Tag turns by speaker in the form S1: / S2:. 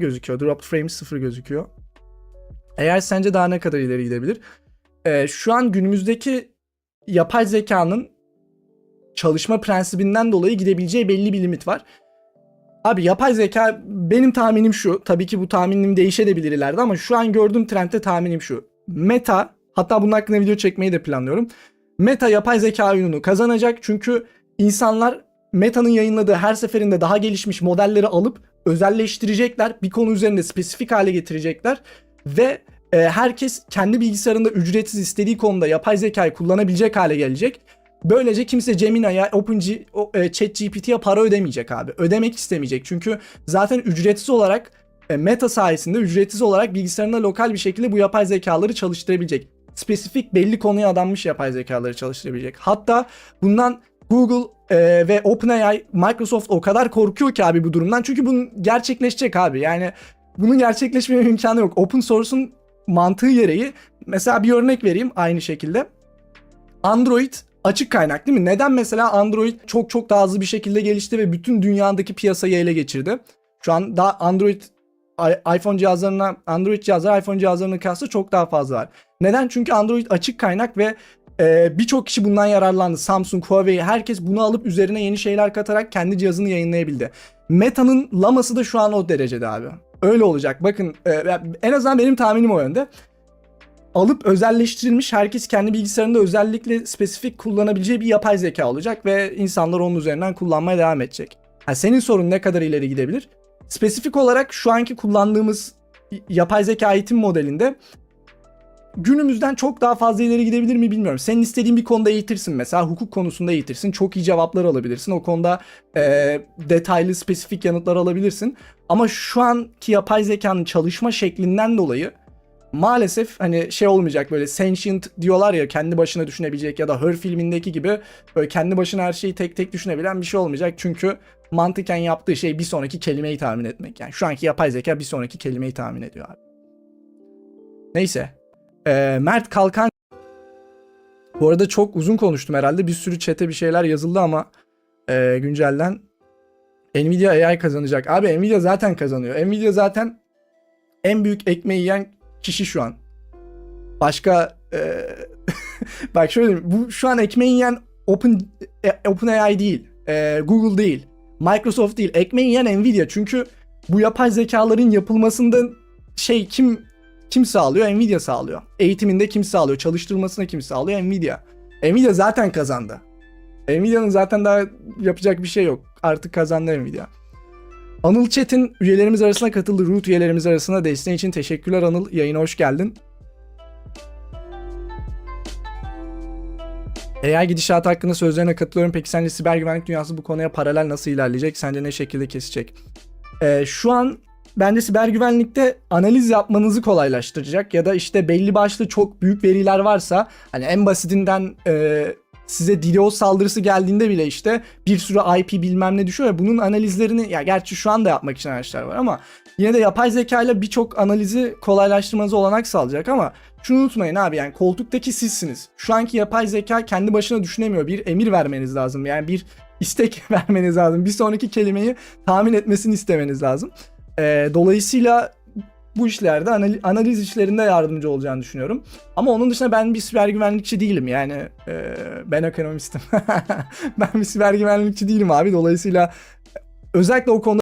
S1: gözüküyor. Drop frame 0 gözüküyor. Eğer sence daha ne kadar ileri gidebilir? Ee, şu an günümüzdeki yapay zekanın çalışma prensibinden dolayı gidebileceği belli bir limit var. Abi yapay zeka benim tahminim şu. Tabii ki bu tahminim değişebilir ileride ama şu an gördüğüm trendde tahminim şu. Meta hatta bunun hakkında video çekmeyi de planlıyorum. Meta yapay zeka oyununu kazanacak çünkü insanlar Meta'nın yayınladığı her seferinde daha gelişmiş modelleri alıp özelleştirecekler. Bir konu üzerinde spesifik hale getirecekler ve e, herkes kendi bilgisayarında ücretsiz istediği konuda yapay zekayı kullanabilecek hale gelecek. Böylece kimse Gemini'ye, OpenG, o, e, ChatGPT'ye para ödemeyecek abi. Ödemek istemeyecek. Çünkü zaten ücretsiz olarak e, Meta sayesinde ücretsiz olarak bilgisayarında lokal bir şekilde bu yapay zekaları çalıştırabilecek. Spesifik belli konuya adanmış yapay zekaları çalıştırabilecek. Hatta bundan Google e, ve OpenAI, Microsoft o kadar korkuyor ki abi bu durumdan. Çünkü bunun gerçekleşecek abi. Yani bunun gerçekleşme imkanı yok. Open source'un mantığı gereği mesela bir örnek vereyim aynı şekilde. Android açık kaynak değil mi? Neden mesela Android çok çok daha hızlı bir şekilde gelişti ve bütün dünyadaki piyasayı ele geçirdi? Şu an daha Android iPhone cihazlarına Android cihazlar iPhone cihazlarına kıyasla çok daha fazla var. Neden? Çünkü Android açık kaynak ve e, birçok kişi bundan yararlandı. Samsung, Huawei herkes bunu alıp üzerine yeni şeyler katarak kendi cihazını yayınlayabildi. Meta'nın laması da şu an o derecede abi. Öyle olacak. Bakın e, en azından benim tahminim o yönde alıp özelleştirilmiş herkes kendi bilgisayarında özellikle spesifik kullanabileceği bir yapay zeka olacak ve insanlar onun üzerinden kullanmaya devam edecek. Ha, senin sorun ne kadar ileri gidebilir? Spesifik olarak şu anki kullandığımız yapay zeka eğitim modelinde günümüzden çok daha fazla ileri gidebilir mi bilmiyorum. Senin istediğin bir konuda eğitirsin mesela hukuk konusunda eğitirsin. Çok iyi cevaplar alabilirsin. O konuda e, detaylı spesifik yanıtlar alabilirsin. Ama şu anki yapay zekanın çalışma şeklinden dolayı maalesef hani şey olmayacak böyle sentient diyorlar ya kendi başına düşünebilecek ya da Her filmindeki gibi böyle kendi başına her şeyi tek tek düşünebilen bir şey olmayacak. Çünkü mantıken yaptığı şey bir sonraki kelimeyi tahmin etmek. Yani şu anki yapay zeka bir sonraki kelimeyi tahmin ediyor abi. Neyse. Ee, Mert Kalkan bu arada çok uzun konuştum herhalde. Bir sürü çete bir şeyler yazıldı ama e, güncelden Nvidia AI kazanacak. Abi Nvidia zaten kazanıyor. Nvidia zaten en büyük ekmeği yiyen kişi şu an. Başka e, bak şöyle diyeyim, bu şu an ekmeği yiyen Open e, OpenAI değil. e, Google değil. Microsoft değil. Ekmeği yiyen Nvidia. Çünkü bu yapay zekaların yapılmasında şey kim kim sağlıyor? Nvidia sağlıyor. Eğitiminde kim sağlıyor? Çalıştırılmasına kim sağlıyor? Nvidia. Nvidia zaten kazandı. Nvidia'nın zaten daha yapacak bir şey yok. Artık kazandı Nvidia. Anıl Çetin üyelerimiz arasına katıldı. Root üyelerimiz arasına desteğin için teşekkürler Anıl. Yayına hoş geldin. AI gidişatı hakkında sözlerine katılıyorum. Peki sence siber güvenlik dünyası bu konuya paralel nasıl ilerleyecek? Sence ne şekilde kesecek? Ee, şu an bence siber güvenlikte analiz yapmanızı kolaylaştıracak ya da işte belli başlı çok büyük veriler varsa hani en basitinden e, size DDoS saldırısı geldiğinde bile işte bir sürü IP bilmem ne düşüyor ve bunun analizlerini ya gerçi şu anda yapmak için araçlar var ama yine de yapay zeka ile birçok analizi kolaylaştırmanıza olanak sağlayacak ama şunu unutmayın abi yani koltuktaki sizsiniz. Şu anki yapay zeka kendi başına düşünemiyor. Bir emir vermeniz lazım. Yani bir istek vermeniz lazım. Bir sonraki kelimeyi tahmin etmesini istemeniz lazım. Ee, dolayısıyla bu işlerde anali- analiz işlerinde yardımcı olacağını düşünüyorum. Ama onun dışında ben bir siber güvenlikçi değilim. Yani e, ben ekonomistim. ben bir siber güvenlikçi değilim abi. Dolayısıyla özellikle o konuda